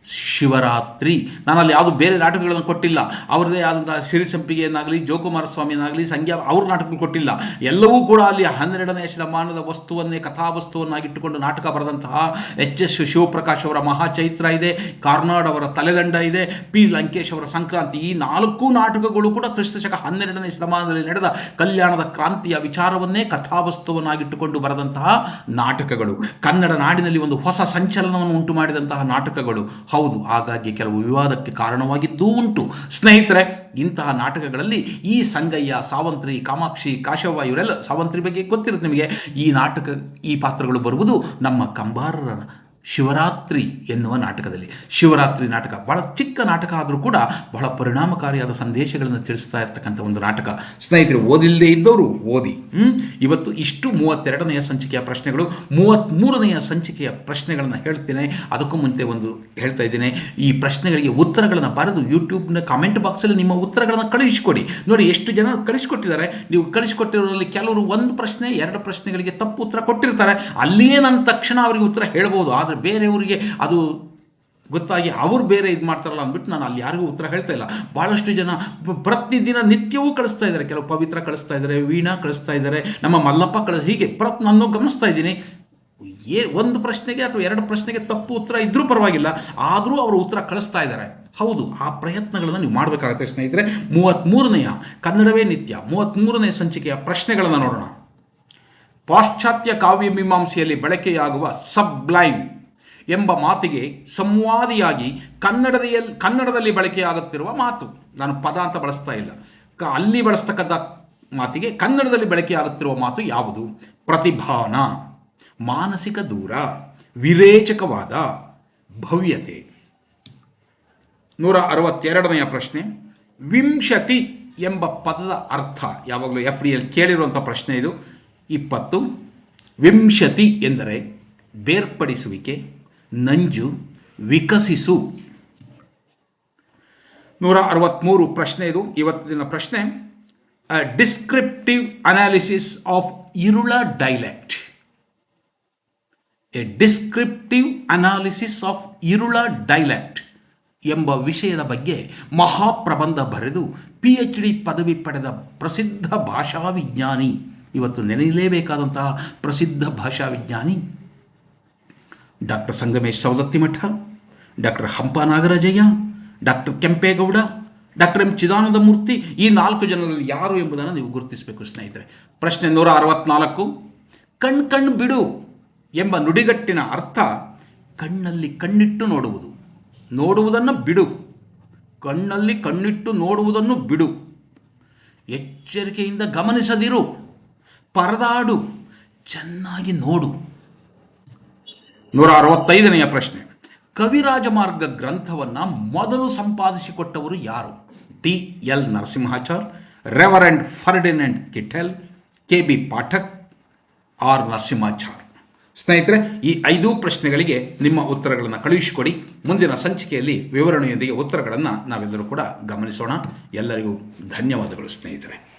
ಶಿವರಾತ್ರಿ. ನಾನು ಅಲ್ಲಿ ಯಾವುದು ಬೇರೆ ನಾಟಕಗಳನ್ನು ಕೊಟ್ಟಿಲ್ಲ. ಅವರದೇ ಆದಂತಹ ಸಿರಿಸಂಪಿಗೆಯನ್ನಾಗಲಿ ಜೋಕುಮಾರ ಸ್ವಾಮಿಯನ್ನಾಗಲಿ ಸಂಖ್ಯಾ ಅವ್ರ ನಾಟಕಗಳು ಕೊಟ್ಟಿಲ್ಲ. ಎಲ್ಲವೂ ಕೂಡ ಅಲ್ಲಿ ಹನ್ನೆರಡನೇ ಶತಮಾನದ ವಸ್ತುವನ್ನೇ, ಕಥಾವಸ್ತುವನ್ನಾಗಿಟ್ಟುಕೊಂಡು ನಾಟಕ ಬರೆದಂತಹ ಎಚ್ ಎಸ್ ಶಿವಪ್ರಕಾಶ್ ಅವರ ಮಹಾಚೈತ್ರ ಇದೆ, ಕಾರ್ನಾಡ್ ಅವರ ತಲೆದಂಡ ಇದೆ, ಪಿ ಲಂಕೇಶ್ ಅವರ ಸಂಕ್ರಾಂತಿ. ಈ ನಾಲ್ಕು ನಾಟಕಗಳು ಕೂಡ ಕ್ರಿಸ್ತಶಕ ಹನ್ನೆರಡನೇ ಶತಮಾನದಲ್ಲಿ ನಡೆದ ಕಲ್ಯಾಣದ ಕ್ರಾಂತಿಯ ವಿಚಾರವನ್ನೇ, ಕಥಾವಸ್ತುವನ್ನಾಗಿಟ್ಟುಕೊಂಡು ಬರೆದಂತಹ ನಾಟಕಗಳು. ಕನ್ನಡ ನಾಡಿನಲ್ಲಿ ಒಂದು ಹೊಸ ಸಂಚಲನವನ್ನು ಉಂಟು ಮಾಡಿದಂತಹ ನಾಟಕಗಳು. ಹೌದು, ಹಾಗಾಗಿ ಕೆಲವು ವಿವಾದಕ್ಕೆ ಕಾರಣವಾಗಿದ್ದೂ ಉಂಟು. ಸ್ನೇಹಿತರೆ, ಇಂತಹ ನಾಟಕಗಳಲ್ಲಿ ಈ ಸಂಗಯ್ಯ, ಸಾವಂತ್ರಿ, ಕಾಮಾಕ್ಷಿ, ಕಾಶವ ಇವರೆಲ್ಲ, ಸಾವಂತ್ರಿ ಬಗ್ಗೆ ಗೊತ್ತಿರುತ್ತೆ ನಿಮಗೆ. ಈ ನಾಟಕ, ಈ ಪಾತ್ರಗಳು ಬರುವುದು ನಮ್ಮ ಕಂಬಾರರ ಶಿವರಾತ್ರಿ ಎನ್ನುವ ನಾಟಕದಲ್ಲಿ. ಶಿವರಾತ್ರಿ ನಾಟಕ ಬಹಳ ಚಿಕ್ಕ ನಾಟಕ ಆದರೂ ಕೂಡ ಬಹಳ ಪರಿಣಾಮಕಾರಿಯಾದ ಸಂದೇಶಗಳನ್ನು ತಿಳಿಸ್ತಾ ಇರ್ತಕ್ಕಂಥ ಒಂದು ನಾಟಕ. ಸ್ನೇಹಿತರು, ಓದಿಲ್ಲದೆ ಇದ್ದವರು ಓದಿ? ಇವತ್ತು ಇಷ್ಟು ಮೂವತ್ತೆರಡನೆಯ ಸಂಚಿಕೆಯ ಪ್ರಶ್ನೆಗಳು ಮೂವತ್ತ್ಮೂರನೆಯ ಸಂಚಿಕೆಯ ಪ್ರಶ್ನೆಗಳನ್ನು ಹೇಳ್ತೇನೆ. ಅದಕ್ಕೂ ಮುಂಚೆ ಒಂದು ಹೇಳ್ತಾ ಇದ್ದೇನೆ. ಈ ಪ್ರಶ್ನೆಗಳಿಗೆ ಉತ್ತರಗಳನ್ನು ಬರೆದು ಯೂಟ್ಯೂಬ್ನ ಕಾಮೆಂಟ್ ಬಾಕ್ಸಲ್ಲಿ ನಿಮ್ಮ ಉತ್ತರಗಳನ್ನು ಕಳಿಸಿಕೊಡಿ. ನೋಡಿ, ಎಷ್ಟು ಜನ ಕಳಿಸಿಕೊಟ್ಟಿದ್ದಾರೆ? ನೀವು ಕಳಿಸಿಕೊಟ್ಟಿರೋದ್ರಲ್ಲಿ ಕೆಲವರು ಒಂದು ಪ್ರಶ್ನೆ, ಎರಡು ಪ್ರಶ್ನೆಗಳಿಗೆ ತಪ್ಪು ಉತ್ತರ ಕೊಟ್ಟಿರ್ತಾರೆ. ಅಲ್ಲಿಯೇ ನಾನು ತಕ್ಷಣ ಅವರಿಗೆ ಉತ್ತರ ಹೇಳ್ಬೋದು. ಆದರೆ ಬೇರೆಯವರಿಗೆ ಅದು ಗೊತ್ತಾಗಿ ಅವ್ರು ಬೇರೆ ಇದು ಮಾಡ್ತಾರಲ್ಲ ಅಂದ್ಬಿಟ್ಟು ನಾನು ಅಲ್ಲಿ ಯಾರಿಗೂ ಉತ್ತರ ಹೇಳ್ತಾ ಇಲ್ಲ. ಭಾಳಷ್ಟು ಜನ ಪ್ರತಿದಿನ ನಿತ್ಯವೂ ಕಳಿಸ್ತಾ ಇದ್ದಾರೆ. ಕೆಲವು ಪವಿತ್ರ ಕಳಿಸ್ತಾ ಇದ್ದಾರೆ, ವೀಣಾ ಕಳಿಸ್ತಾ ಇದ್ದಾರೆ, ನಮ್ಮ ಮಲ್ಲಪ್ಪ ಕಳಿಸ್ ಹೀಗೆ ಪ್ರತ್ ನಾನು ಗಮನಿಸ್ತಾ ಇದ್ದೀನಿ. ಏ ಒಂದು ಪ್ರಶ್ನೆಗೆ ಅಥವಾ ಎರಡು ಪ್ರಶ್ನೆಗೆ ತಪ್ಪು ಉತ್ತರ ಇದ್ರೂ ಪರವಾಗಿಲ್ಲ, ಆದರೂ ಅವರು ಉತ್ತರ ಕಳಿಸ್ತಾ ಇದ್ದಾರೆ. ಹೌದು, ಆ ಪ್ರಯತ್ನಗಳನ್ನು ನೀವು ಮಾಡಬೇಕಾಗುತ್ತೆ ಸ್ನೇಹಿತರೆ. ಮೂವತ್ತ್ಮೂರನೆಯ ಕನ್ನಡವೇ ನಿತ್ಯ ಮೂವತ್ತ್ಮೂರನೇ ಸಂಚಿಕೆಯ ಪ್ರಶ್ನೆಗಳನ್ನು ನೋಡೋಣ. ಪಾಶ್ಚಾತ್ಯ ಕಾವ್ಯ ಮೀಮಾಂಸೆಯಲ್ಲಿ ಬಳಕೆಯಾಗುವ ಸಬ್ಲೈಮ್. ಎಂಬ ಮಾತಿಗೆ ಸಂವಾದಿಯಾಗಿ ಕನ್ನಡದಲ್ಲಿ ಕನ್ನಡದಲ್ಲಿ ಬಳಕೆಯಾಗುತ್ತಿರುವ ಮಾತು. ನಾನು ಪದ ಅಂತ ಬಳಸ್ತಾ ಇಲ್ಲ. ಅಲ್ಲಿ ಬಳಸ್ತಕ್ಕಂಥ ಮಾತಿಗೆ ಕನ್ನಡದಲ್ಲಿ ಬಳಕೆಯಾಗುತ್ತಿರುವ ಮಾತು ಯಾವುದು? ಪ್ರತಿಭಾನ, ಮಾನಸಿಕ ದೂರ, ವಿರೇಚಕವಾದ, ಭವ್ಯತೆ. ನೂರ ಅರವತ್ತೆರಡನೆಯ ಪ್ರಶ್ನೆ. ವಿಂಶತಿ ಎಂಬ ಪದದ ಅರ್ಥ ಯಾವಾಗಲೂ ಎಫ್ ಡಿ ಎಲ್ ಕೇಳಿರುವಂಥ ಪ್ರಶ್ನೆ ಇದು. ಇಪ್ಪತ್ತು. ವಿಂಶತಿ ಎಂದರೆ ಬೇರ್ಪಡಿಸುವಿಕೆ. ನಂಜು ವಿಕಸಿಸು. ನೂರ ಅರವತ್ತ್ಮೂರು ಪ್ರಶ್ನೆ ಇದು. ಇವತ್ತಿನ ಪ್ರಶ್ನೆ. Descriptive analysis of Irula dialect a descriptive analysis of Irula dialect ಎಂಬ ವಿಷಯದ ಬಗ್ಗೆ ಮಹಾಪ್ರಬಂಧ ಬರೆದು ಪಿ ಎಚ್ ಡಿ ಪದವಿ ಪಡೆದ ಪ್ರಸಿದ್ಧ ಭಾಷಾ ವಿಜ್ಞಾನಿ ಇವತ್ತು ನೆನೆಯಲೇಬೇಕಾದಂತಹ ಪ್ರಸಿದ್ಧ ಭಾಷಾ ವಿಜ್ಞಾನಿ doctor Sangamesh Savadattimath doctor Hampa Nagarajaiah doctor Kempegowda doctor M Chidananda Murthy ಈ ನಾಲ್ಕು ಜನರಲ್ಲಿ ಯಾರು ಎಂಬುದನ್ನು ನೀವು ಗುರುತಿಸಬೇಕು ಸ್ನೇಹಿತರೆ. ಪ್ರಶ್ನೆ ನೂರ ಅರವತ್ನಾಲ್ಕು, ಕಣ್ ಕಣ್ ಬಿಡು ಎಂಬ ನುಡಿಗಟ್ಟಿನ ಅರ್ಥ ಕಣ್ಣಲ್ಲಿ ಕಣ್ಣಿಟ್ಟು ನೋಡುವುದು. ನೋಡುವುದನ್ನು ಬಿಡು. ಕಣ್ಣಲ್ಲಿ ಕಣ್ಣಿಟ್ಟು ನೋಡುವುದನ್ನು ಬಿಡು. ಎಚ್ಚರಿಕೆಯಿಂದ ಗಮನಿಸದಿರು. ಪರದಾಡು. ಚೆನ್ನಾಗಿ ನೋಡು. ನೂರ ಅರವತ್ತೈದನೆಯ ಪ್ರಶ್ನೆ. ಕವಿರಾಜ ಮಾರ್ಗ ಗ್ರಂಥವನ್ನು ಮೊದಲು ಸಂಪಾದಿಸಿಕೊಟ್ಟವರು ಯಾರು? T. L. Narasimhachar, reverend Ferdinand Kittel, K. B. Pathak, R. Narasimhachar. ಸ್ನೇಹಿತರೆ, ಈ ಐದು ಪ್ರಶ್ನೆಗಳಿಗೆ ನಿಮ್ಮ ಉತ್ತರಗಳನ್ನು ಕಳುಹಿಸಿಕೊಡಿ. ಮುಂದಿನ ಸಂಚಿಕೆಯಲ್ಲಿ ವಿವರಣೆಯೊಂದಿಗೆ ಉತ್ತರಗಳನ್ನು ನಾವೆಲ್ಲರೂ ಕೂಡ ಗಮನಿಸೋಣ. ಎಲ್ಲರಿಗೂ ಧನ್ಯವಾದಗಳು ಸ್ನೇಹಿತರೆ.